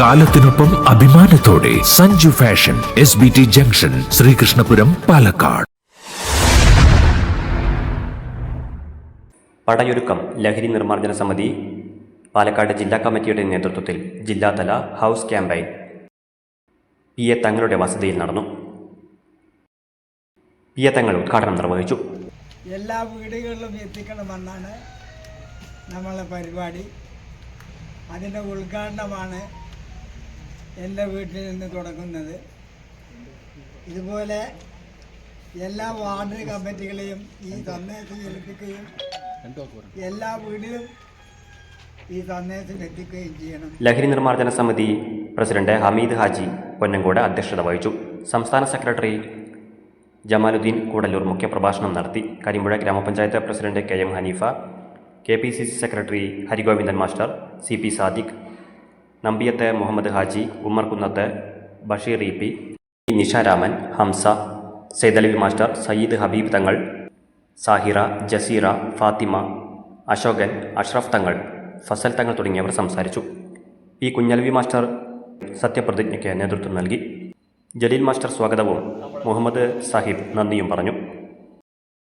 കാലത്തിനൊപ്പം അഭിമാനത്തോടെ Sanju fashion S B T junction Sreekrishnapuram Palakkad. പടയൊരുക്കം ലഹരി നിർമ്മാർജന സമിതി പാലക്കാട് ജില്ലാ കമ്മിറ്റിയുടെ നേതൃത്വത്തിൽ ജില്ലാതല ഹൗസ് ക്യാമ്പയിൻ. പി എ തങ്ങളുടെ വസതിയിൽ നടന്നു. പി എ തങ്ങൾ ഉദ്ഘാടനം നിർവഹിച്ചു. എല്ലാ വീടുകളിലും എത്തിക്കണമെന്നാണ് നമ്മളെ പരിപാടി. അതിന്റെ ഉദ്ഘാടനമാണ് എന്റെ വീട്ടിൽ നിന്ന് തുടങ്ങുന്നത്. ഇതുപോലെ എല്ലാ വാർഡ് കമ്മിറ്റികളെയും ഈ സന്ദേശം ഏൽപ്പിക്കുകയും എല്ലാ വീടിലും ഈ സന്ദേശം എത്തിക്കുകയും ചെയ്യണം. ലഹരി നിർമ്മാർജന സമിതി പ്രസിഡന്റ് ഹമീദ് ഹാജി പൊന്നങ്കോട് അധ്യക്ഷത വഹിച്ചു. സംസ്ഥാന സെക്രട്ടറി ജമാലുദ്ദീൻ കൂടല്ലൂർ മുഖ്യപ്രഭാഷണം നടത്തി. Karimpuzha grama panchayat president K M Haneefa K P C C secretary Harigovindan master C P Sadiq Nambiyath Muhammad Haji Ummer Kunnath Basheer E P Nisharaman Hamsa Saidalavi master Sayyid Habeeb Thangal Sahira Jaseera Fathima Ashokan Ashraf Thangal Fasal Thangal തുടങ്ങിയവർ സംസാരിച്ചു. P Kunhalavi master സത്യപ്രതിജ്ഞയ്ക്ക് നേതൃത്വം നൽകി. Jaleel master സ്വാഗതവും മുഹമ്മദ് സാഹിബ് നന്ദിയും പറഞ്ഞു.